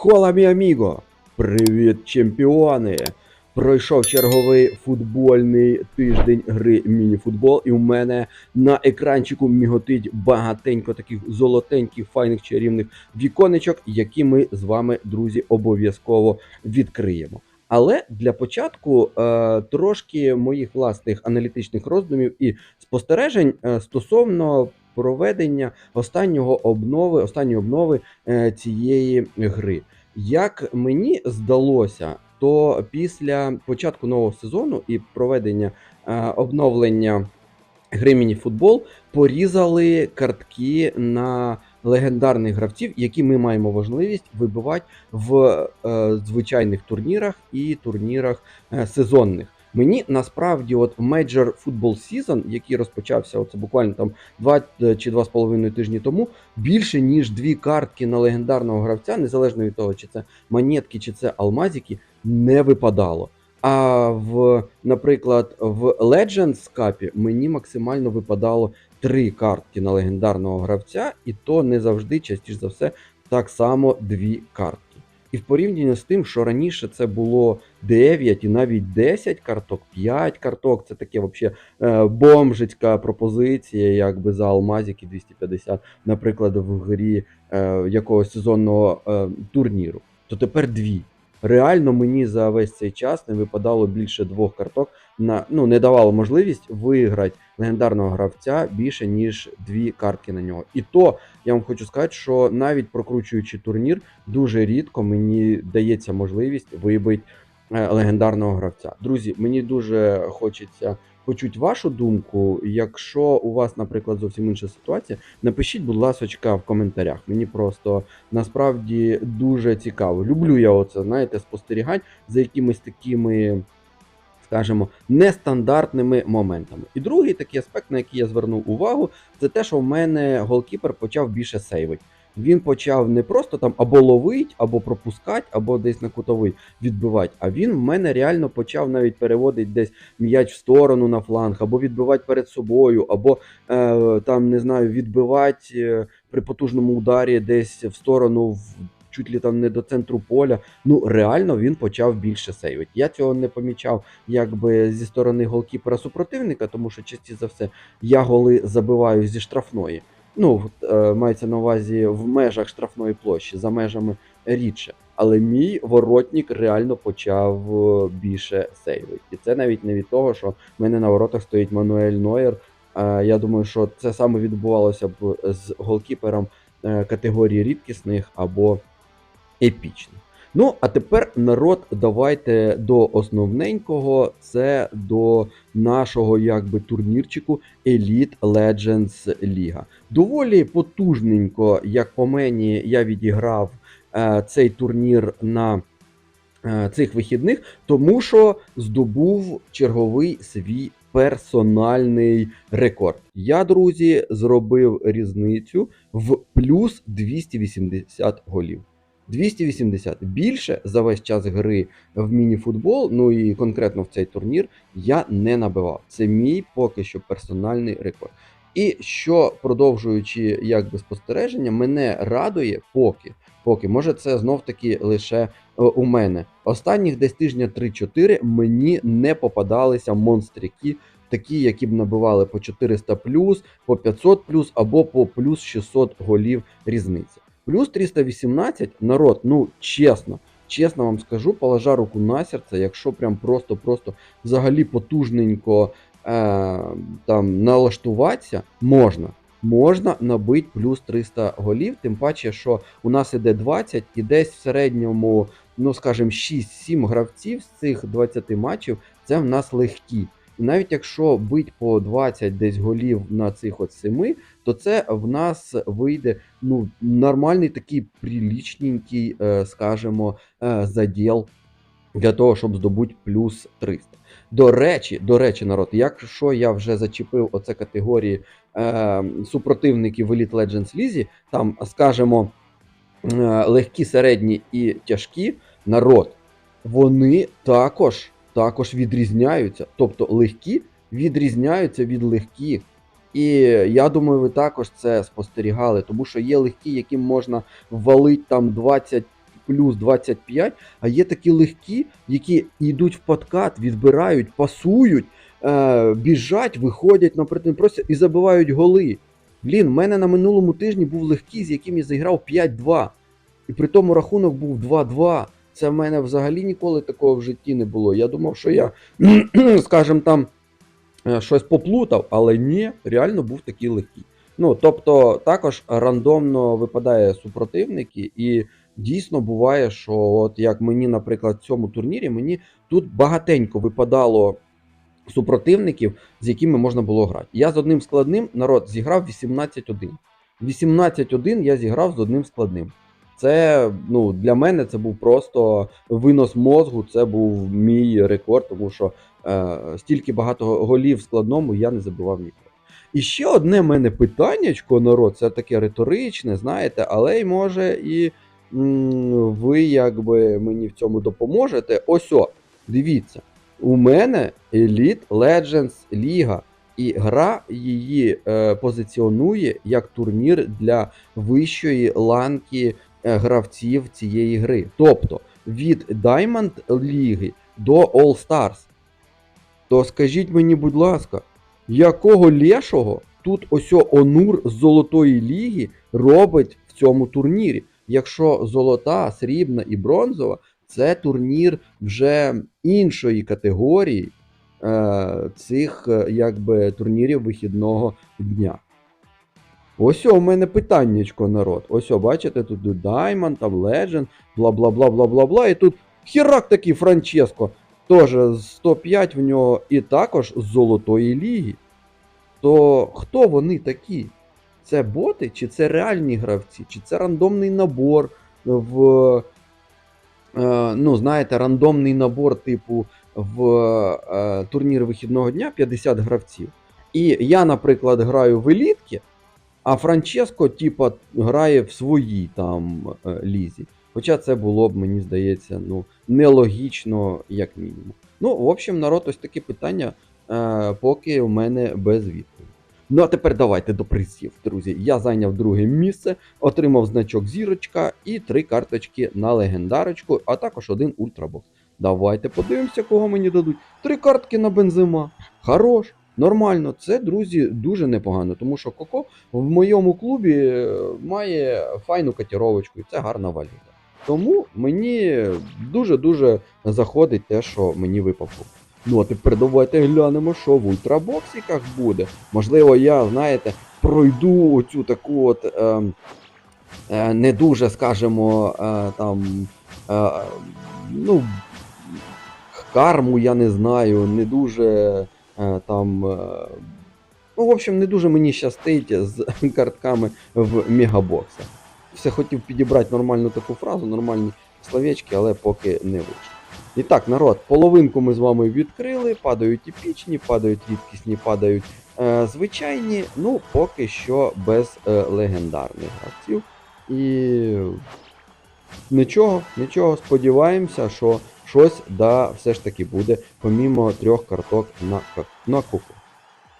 Хола мі аміго! Привіт, чемпіони! Пройшов черговий футбольний тиждень гри мініфутбол, і у мене на екранчику міготить багатенько таких золотеньких, файних чарівних віконечок, які ми з вами, друзі, обов'язково відкриємо. Але для початку е, трошки моїх власних аналітичних роздумів і спостережень е, стосовно проведення останнього обнови, останньої обнови е, цієї гри. Як мені здалося, то після початку нового сезону і проведення е, обновлення гри мініфутбол порізали картки на легендарних гравців, які ми маємо можливість вибивати в е, звичайних турнірах і турнірах сезонних. Мені насправді, от Major Football Season, який розпочався оце буквально там 2 чи 2,5 тижні тому, більше ніж дві картки на легендарного гравця, незалежно від того, чи це монетки, чи це алмазики, не випадало. А в, наприклад, в Legends Cup мені максимально випадало три картки на легендарного гравця, і то не завжди, частіше за все, так само дві картки. І в порівнянні з тим, що раніше це було 9 і навіть 10 карток, 5 карток, це таке взагалі е, бомжицька пропозиція, якби за алмазики 250, наприклад, в грі е, якогось сезонного е, турніру, то тепер дві. Реально мені за весь цей час не випадало більше двох карток, на, ну, не давало можливість виграти легендарного гравця більше, ніж дві картки на нього. І то я вам хочу сказати, що навіть прокручуючи турнір, дуже рідко мені дається можливість вибити е, легендарного гравця. Друзі, мені дуже хочеться почути вашу думку. Якщо у вас, наприклад, зовсім інша ситуація, напишіть, будь ласка, в коментарях. Мені просто насправді дуже цікаво. Люблю я оце, знаєте, спостерігати за якимись такими. Скажімо, нестандартними моментами. І другий такий аспект, на який я звернув увагу, це те, що в мене голкіпер почав більше сейвити. Він почав не просто там або ловить, або пропускати, або десь на кутовий відбивати. А він в мене реально почав навіть переводити десь м'яч в сторону на фланг, або відбивати перед собою, або е, там не знаю, відбивати е, при потужному ударі десь в сторону в. Чуть ли там не до центру поля. Ну реально він почав більше сейвити. Я цього не помічав якби зі сторони голкіпера супротивника, тому що частіше за все я голи забиваю зі штрафної. Ну, е, мається на увазі в межах штрафної площі, за межами рідше. Але мій воротник реально почав е, більше сейвити. І це навіть не від того, що в мене на воротах стоїть Мануель Нойер. Е, я думаю, що це саме відбувалося б з голкіпером категорії рідкісних або епічних. Ну, а тепер народ, давайте до основненького, це до нашого якби турнірчику Elite Legends Ліга. Доволі потужненько, як по мені, я відіграв е, цей турнір на е, цих вихідних, тому що здобув черговий свій персональний рекорд. Я, друзі, зробив різницю в плюс 280 голів. 280 більше за весь час гри в мініфутбол, ну і конкретно в цей турнір, я не набивав. Це мій поки що персональний рекорд. І що продовжуючи якби спостереження, мене радує поки. Поки, може, це знов таки лише е, у мене. Останніх десь тижня 3-4 мені не попадалися монстряки, такі, які б набивали по 400 по 500 або по плюс 600 голів різниці. Плюс 318 народ, ну чесно, чесно вам скажу, положа руку на серце, якщо прям просто-просто взагалі потужненько е, там налаштуватися, можна. Можна набити плюс 300 голів, тим паче, що у нас іде 20 і десь в середньому, ну скажімо, 6-7 гравців з цих 20 матчів це в нас легкі. Навіть якщо бить по 20 десь голів на цих от 7, то це в нас вийде ну, нормальний такий прилічненький, е, скажімо, е, заділ для того, щоб здобути плюс 300. До речі, до речі, народ, якщо я вже зачепив оце категорії е, супротивників в Elite Legends Лізі, там, скажімо, е, легкі, середні і тяжкі народ, вони також також відрізняються. Тобто легкі відрізняються від легких. І я думаю, ви також це спостерігали, тому що є легкі, яким можна валити там 20 плюс 25, а є такі легкі, які йдуть в подкат, відбирають, пасують, е, біжать, виходять на простір і забивають голи. Блін, в мене на минулому тижні був легкий, з яким я заіграв 5-2. І при тому рахунок був 2-2. Це в мене взагалі ніколи такого в житті не було. Я думав, що я, скажімо там, е, щось поплутав, але ні, реально був такий легкий. Ну, тобто, також рандомно випадає супротивники, і дійсно буває, що от як мені, наприклад, в цьому турнірі, мені тут багатенько випадало супротивників, з якими можна було грати. Я з одним складним народ зіграв 18-1. 18-1 я зіграв з одним складним. Це ну, для мене це був просто винос мозгу, це був мій рекорд, тому що е, стільки багато голів в складному я не забивав ніколи. І ще одне мене питаннячко, народ, це таке риторичне, знаєте, але й може і м, ви якби мені в цьому допоможете. Ось о, дивіться, у мене Elite Legends Ліга, і гра її е, позиціонує як турнір для вищої ланки гравців цієї гри. Тобто від Diamond Ліги до All Stars. То скажіть мені, будь ласка, якого лешого тут ось Онур з Золотої ліги робить в цьому турнірі? Якщо золота, срібна і бронзова це турнір вже іншої категорії е, цих е, якби турнірів вихідного дня. Ось у мене питаннячко, народ. Ось бачите, тут Diamond, там Legend, бла бла бла бла бла бла. І тут херак такий Франческо. Теж з 105 в нього і також з Золотої ліги. То хто вони такі? Це боти, чи це реальні гравці, чи це рандомний набор в. Е, ну, знаєте, рандомний набор, типу, в е, турнір вихідного дня 50 гравців. І я, наприклад, граю в елітки, а Франческо, типа, грає в своїй там е, лізі. Хоча це було б, мені здається, ну, нелогічно, як мінімум. Ну, в общем, народ, ось такі питання, е, поки у мене без відповіді. Ну, а тепер давайте до призів, друзі. Я зайняв друге місце, отримав значок зірочка і три карточки на легендарочку, а також один ультрабокс. Давайте подивимося, кого мені дадуть. Три картки на бензима. Хорош, нормально. Це, друзі, дуже непогано, тому що Коко в моєму клубі е, має файну котіровочку, і це гарна валюта. Тому мені дуже-дуже заходить те, що мені випав. Ну а тепер давайте глянемо, що в ультрабоксиках буде. Можливо, я, знаєте, пройду оцю таку от е, е, не дуже, скажімо, е, там. Е, ну, карму, я не знаю, не дуже там. Е, ну, в общем, не дуже мені щастить з картками в мегабоксах. Все хотів підібрати нормальну таку фразу, нормальні словечки, але поки не вийшло. І так, народ, половинку ми з вами відкрили, падають епічні, падають рідкісні, падають е, звичайні, ну, поки що без е, легендарних гравців. І нічого, нічого, сподіваємося, що щось да, все ж таки буде, помімо трьох карток на, на куку.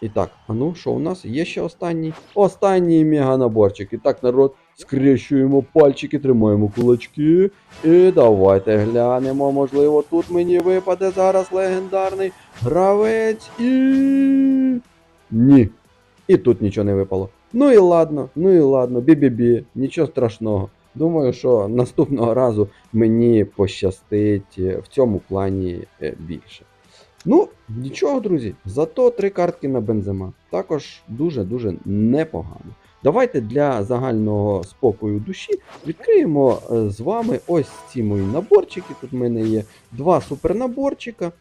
І так, а ну, що у нас? Є ще останній? Останній меганаборчик. І так, народ, скрещуємо пальчики, тримаємо кулачки. І давайте глянемо. Можливо, тут мені випаде зараз легендарний гравець і. Ні. І тут нічого не випало. Ну і ладно, ну і ладно, бі-бі-бі, нічого страшного. Думаю, що наступного разу мені пощастить е, в цьому плані е, більше. Ну, нічого, друзі, зато три картки на бензима. Також дуже-дуже непогано. Давайте для загального спокою душі відкриємо е, з вами ось ці мої наборчики. Тут в мене є два супернаборчика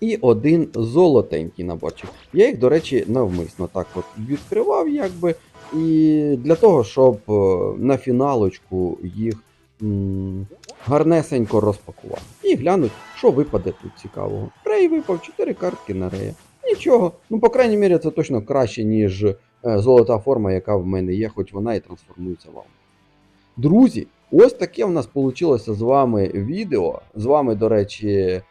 і один золотенький наборчик. Я їх, до речі, навмисно так от відкривав, якби. І для того, щоб е, на фіналочку їх гарнесенько розпакувати. І глянуть, що випаде тут цікавого. Рей випав 4 картки на рея. Нічого. Ну, по крайній мірі, це точно краще, ніж е, золота форма, яка в мене є, хоч вона і трансформується в алмаз. Друзі, ось таке в нас вийшло з вами відео. З вами, до речі,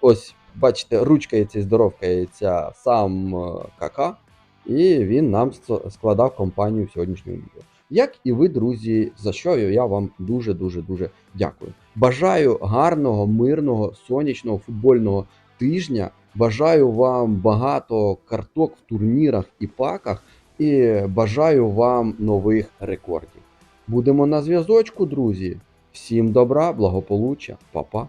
ось бачите, ручкається і здоровкається сам е, Кака. І він нам складав компанію в сьогоднішньому відео. як і ви, друзі, за що я вам дуже дуже дуже дякую. Бажаю гарного, мирного, сонячного футбольного тижня. Бажаю вам багато карток в турнірах і паках, і бажаю вам нових рекордів. Будемо на зв'язочку, друзі. Всім добра, благополуччя, па-па.